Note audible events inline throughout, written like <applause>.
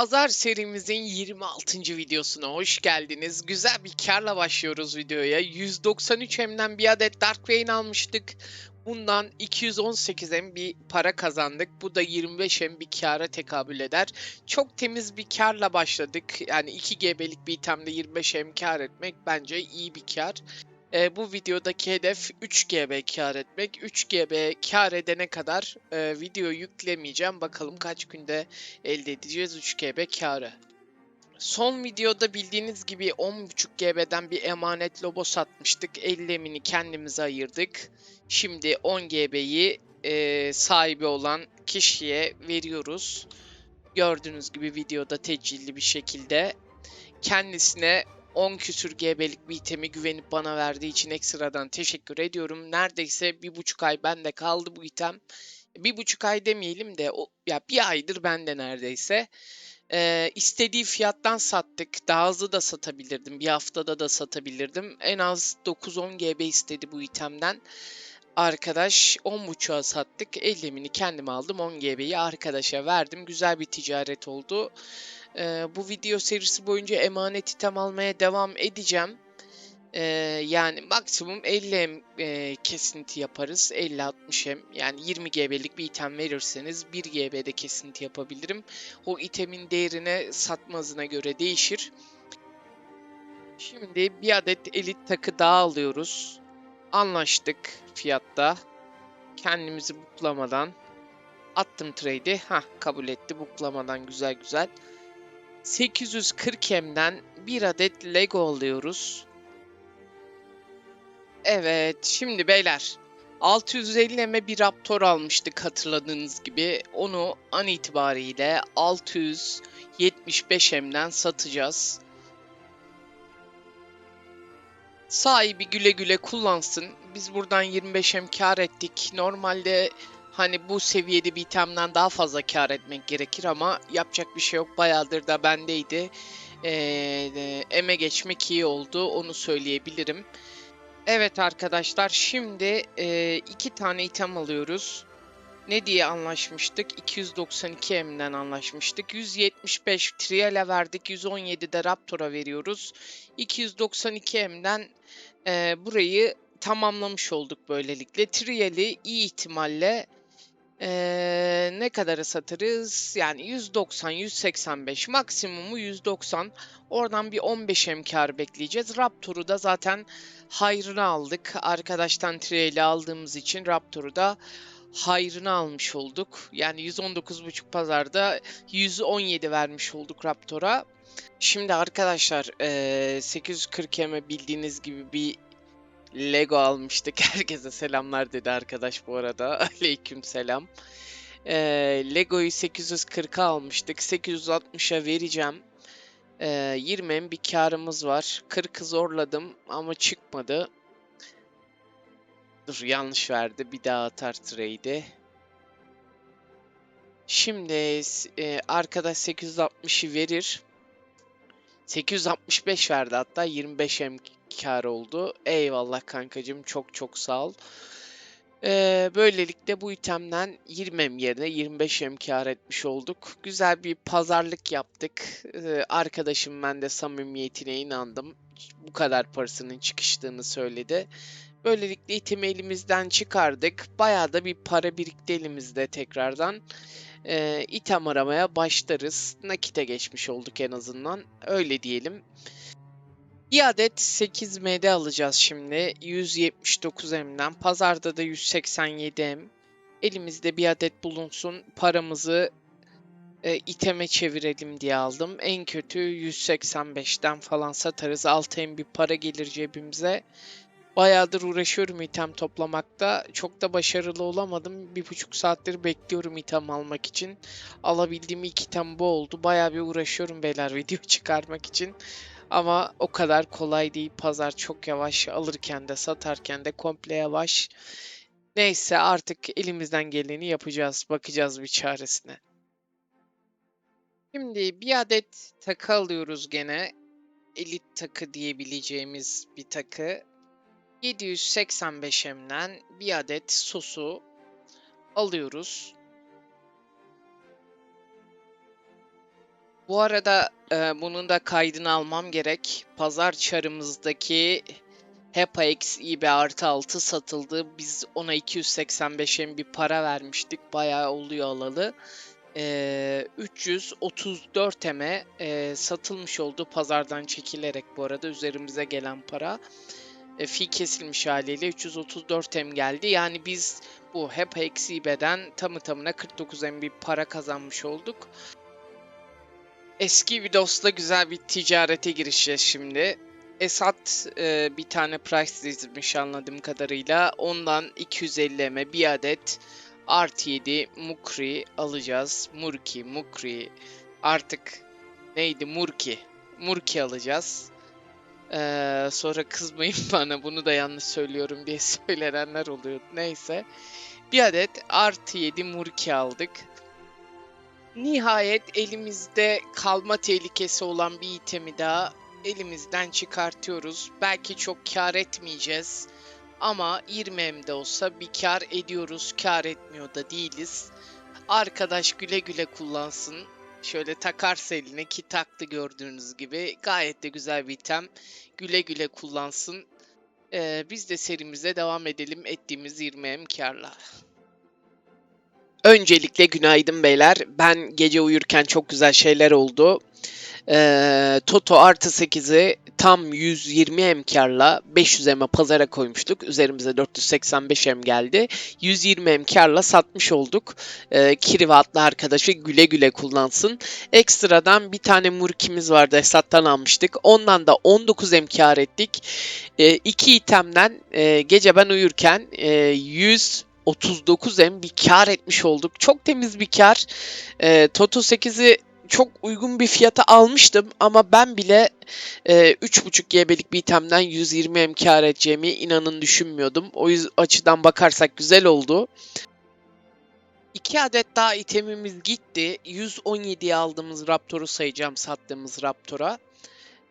Pazar serimizin 26. videosuna hoş geldiniz. Güzel bir karla başlıyoruz videoya. 193 M'den bir adet Dark Rain almıştık. Bundan 218 M bir para kazandık. Bu da 25 M bir kâra tekabül eder. Çok temiz bir karla başladık. Yani 2 GB'lik bir itemde 25 M kar etmek bence iyi bir kar. Ee, bu videodaki hedef 3 GB kar etmek. 3 GB kar edene kadar e, video yüklemeyeceğim. Bakalım kaç günde elde edeceğiz 3 GB karı. Son videoda bildiğiniz gibi 10.5 GB'den bir emanet lobo satmıştık. 50 emini kendimize ayırdık. Şimdi 10 GB'yi e, sahibi olan kişiye veriyoruz. Gördüğünüz gibi videoda tecilli bir şekilde kendisine 10 küsür GB'lik bir itemi güvenip bana verdiği için ekstradan teşekkür ediyorum. Neredeyse bir buçuk ay bende kaldı bu item. Bir buçuk ay demeyelim de o, ya bir aydır bende neredeyse. Ee, istediği fiyattan sattık. Daha hızlı da satabilirdim. Bir haftada da satabilirdim. En az 9-10 GB istedi bu itemden. Arkadaş 10.5'a sattık. 50'mini kendim aldım. 10 GB'yi arkadaşa verdim. Güzel bir ticaret oldu. Ee, bu video serisi boyunca emanet item almaya devam edeceğim. Ee, yani maksimum 50 M e, kesinti yaparız. 50-60 M yani 20 GB'lik bir item verirseniz 1 GB'de kesinti yapabilirim. O itemin değerine satma hızına göre değişir. Şimdi bir adet elit takı daha alıyoruz. Anlaştık fiyatta. Kendimizi buklamadan. Attım trade'i. Hah kabul etti buklamadan güzel güzel. 840 M'den bir adet Lego alıyoruz. Evet, şimdi beyler 650 M'e bir Raptor almıştık hatırladığınız gibi. Onu an itibariyle 675 M'den satacağız. Sahibi güle güle kullansın. Biz buradan 25 M kar ettik. Normalde hani bu seviyede bir itemden daha fazla kar etmek gerekir ama yapacak bir şey yok. Bayağıdır da bendeydi. Ee, eme geçmek iyi oldu onu söyleyebilirim. Evet arkadaşlar şimdi e, iki tane item alıyoruz. Ne diye anlaşmıştık? 292 M'den anlaşmıştık. 175 Trial'e verdik. 117 de Raptor'a veriyoruz. 292 M'den e, burayı tamamlamış olduk böylelikle. Trial'i iyi ihtimalle ee, ne kadara satarız? Yani 190, 185, maksimumu 190. Oradan bir 15 M kar bekleyeceğiz. Raptor'u da zaten hayrını aldık. Arkadaştan Trial'i aldığımız için Raptor'u da hayrını almış olduk. Yani 119.5 pazarda 117 vermiş olduk Raptor'a. Şimdi arkadaşlar ee, 840 M'e bildiğiniz gibi bir Lego almıştık. <laughs> Herkese selamlar dedi arkadaş bu arada. <laughs> Aleyküm selam. Ee, Lego'yu 840'a almıştık. 860'a vereceğim. Ee, 20 bir karımız var. 40'ı zorladım ama çıkmadı. Dur yanlış verdi. Bir daha atar trade'i. Şimdi e, arkadaş 860'ı verir. 865 verdi hatta 25 M kar oldu. Eyvallah kankacım çok çok sağ ol. Ee, böylelikle bu itemden 20 M yerine 25 M kar etmiş olduk. Güzel bir pazarlık yaptık. Ee, arkadaşım ben de samimiyetine inandım. Bu kadar parasının çıkıştığını söyledi. Böylelikle itemi elimizden çıkardık. Bayağı da bir para birikti elimizde tekrardan. Ee, item aramaya başlarız. Nakite geçmiş olduk en azından. Öyle diyelim. Bir adet 8MD alacağız şimdi. 179 M'den. Pazarda da 187 M. Elimizde bir adet bulunsun. Paramızı e, iteme çevirelim diye aldım. En kötü 185'ten falan satarız. 6 M bir para gelir cebimize. Bayağıdır uğraşıyorum item toplamakta. Çok da başarılı olamadım. Bir buçuk saattir bekliyorum item almak için. Alabildiğim ilk item bu oldu. Bayağı bir uğraşıyorum beyler <laughs> video çıkarmak için. Ama o kadar kolay değil. Pazar çok yavaş. Alırken de satarken de komple yavaş. Neyse artık elimizden geleni yapacağız. Bakacağız bir çaresine. Şimdi bir adet takı alıyoruz gene. Elit takı diyebileceğimiz bir takı. 785 M'den bir adet sosu alıyoruz. Bu arada e, bunun da kaydını almam gerek. Pazar çarımızdaki HEPA X IB artı 6 satıldı. Biz ona 285 M bir para vermiştik. Bayağı oluyor alalı. E, 334 M'e e, satılmış oldu pazardan çekilerek bu arada üzerimize gelen para. E, fi kesilmiş haliyle 334 M geldi. Yani biz bu HEPA X IB'den tamı tamına 49 M bir para kazanmış olduk. Eski bir dostla güzel bir ticarete girişeceğiz şimdi. Esat e, bir tane price dizmiş anladığım kadarıyla. Ondan 250 M bir adet artı 7 Mukri alacağız. Murki, Mukri artık neydi Murki. Murki alacağız. Ee, sonra kızmayın <laughs> bana bunu da yanlış söylüyorum diye <laughs> söylenenler oluyor. Neyse. Bir adet artı 7 Murki aldık. Nihayet elimizde kalma tehlikesi olan bir itemi daha elimizden çıkartıyoruz. Belki çok kar etmeyeceğiz. Ama 20 de olsa bir kar ediyoruz. Kar etmiyor da değiliz. Arkadaş güle güle kullansın. Şöyle takarsa eline ki taktı gördüğünüz gibi. Gayet de güzel bir item. Güle güle kullansın. Ee, biz de serimize devam edelim ettiğimiz 20 karla. Öncelikle günaydın beyler. Ben gece uyurken çok güzel şeyler oldu. Ee, Toto artı 8'i tam 120 M karla 500 M'e pazara koymuştuk. Üzerimize 485 M geldi. 120 M karla satmış olduk. Ee, Kirive adlı arkadaşı güle güle kullansın. Ekstradan bir tane Murkimiz vardı. Esat'tan almıştık. Ondan da 19 M kar ettik. Ee, iki itemden e, gece ben uyurken e, 100 39 M bir kar etmiş olduk. Çok temiz bir kar. E, Toto 8'i çok uygun bir fiyata almıştım ama ben bile e, 3.5 GB'lik bir itemden 120 M kar edeceğimi inanın düşünmüyordum. O yüzden açıdan bakarsak güzel oldu. 2 adet daha itemimiz gitti. 117'ye aldığımız Raptor'u sayacağım sattığımız Raptor'a.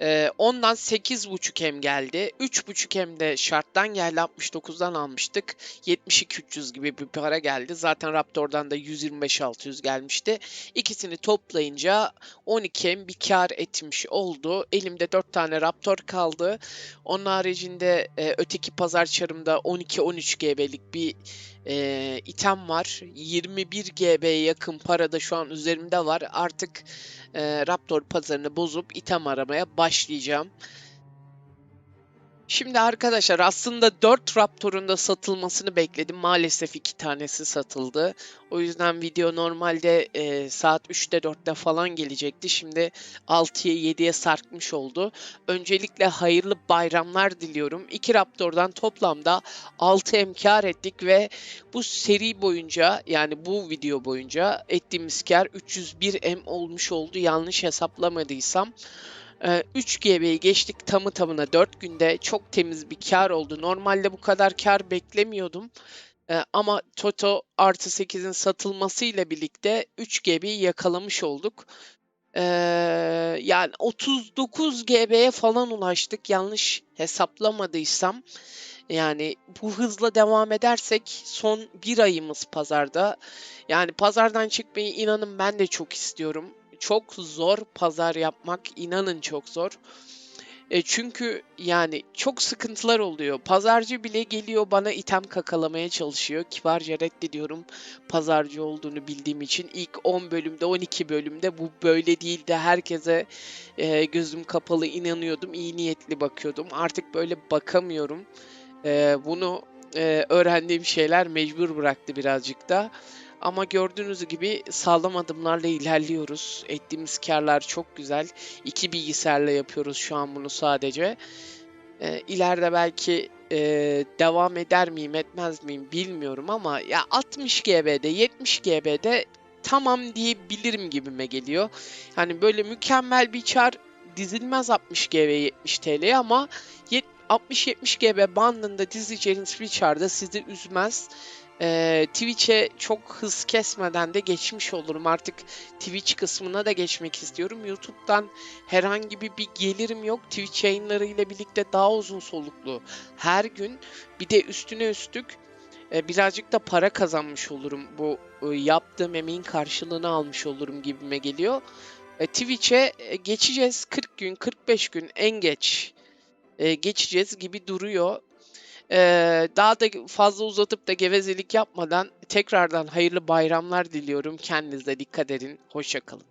Ee, ondan 8.5 hem geldi. 3.5 hem de şarttan geldi. 69'dan almıştık. 72-300 gibi bir para geldi. Zaten Raptor'dan da 125-600 gelmişti. İkisini toplayınca 12 hem bir kar etmiş oldu. Elimde 4 tane Raptor kaldı. Onun haricinde e, öteki pazar çarımda 12-13 GB'lik bir e, item var. 21 GB'ye yakın para da şu an üzerimde var. Artık e, Raptor pazarını bozup item aramaya başlayacağım. Şimdi arkadaşlar aslında 4 Raptor'un da satılmasını bekledim. Maalesef 2 tanesi satıldı. O yüzden video normalde e, saat 3'te 4'te falan gelecekti. Şimdi 6'ya 7'ye sarkmış oldu. Öncelikle hayırlı bayramlar diliyorum. 2 Raptor'dan toplamda 6 emkar ettik ve bu seri boyunca yani bu video boyunca ettiğimiz kar 301 M olmuş oldu. Yanlış hesaplamadıysam. 3 GB'yi geçtik tamı tamına 4 günde çok temiz bir kar oldu. Normalde bu kadar kar beklemiyordum. Ee, ama Toto artı 8'in satılmasıyla birlikte 3 GB'yi yakalamış olduk. Ee, yani 39 GB'ye falan ulaştık yanlış hesaplamadıysam. Yani bu hızla devam edersek son bir ayımız pazarda. Yani pazardan çıkmayı inanın ben de çok istiyorum çok zor pazar yapmak. inanın çok zor. E çünkü yani çok sıkıntılar oluyor. Pazarcı bile geliyor bana item kakalamaya çalışıyor. Kibarca reddediyorum pazarcı olduğunu bildiğim için. ilk 10 bölümde 12 bölümde bu böyle değildi. Herkese e, gözüm kapalı inanıyordum. iyi niyetli bakıyordum. Artık böyle bakamıyorum. E, bunu öğrendiğim şeyler mecbur bıraktı birazcık da. Ama gördüğünüz gibi sağlam adımlarla ilerliyoruz. Ettiğimiz karlar çok güzel. İki bilgisayarla yapıyoruz şu an bunu sadece. Ee, ileride belki e, devam eder miyim etmez miyim bilmiyorum ama ya 60 GB'de 70 GB'de tamam diyebilirim gibime geliyor. Hani böyle mükemmel bir çar dizilmez 60 GB 70 TL ama 60-70 GB bandında dizeceğiniz bir çarda sizi üzmez e, Twitch'e çok hız kesmeden de geçmiş olurum. Artık Twitch kısmına da geçmek istiyorum. YouTube'dan herhangi bir, bir gelirim yok. Twitch yayınları ile birlikte daha uzun soluklu her gün bir de üstüne üstlük e, birazcık da para kazanmış olurum. Bu e, yaptığım emeğin karşılığını almış olurum gibime geliyor. E, Twitch'e e, geçeceğiz 40 gün 45 gün en geç e, geçeceğiz gibi duruyor. E, daha da fazla uzatıp da gevezelik yapmadan tekrardan hayırlı bayramlar diliyorum. Kendinize dikkat edin. Hoşça kalın.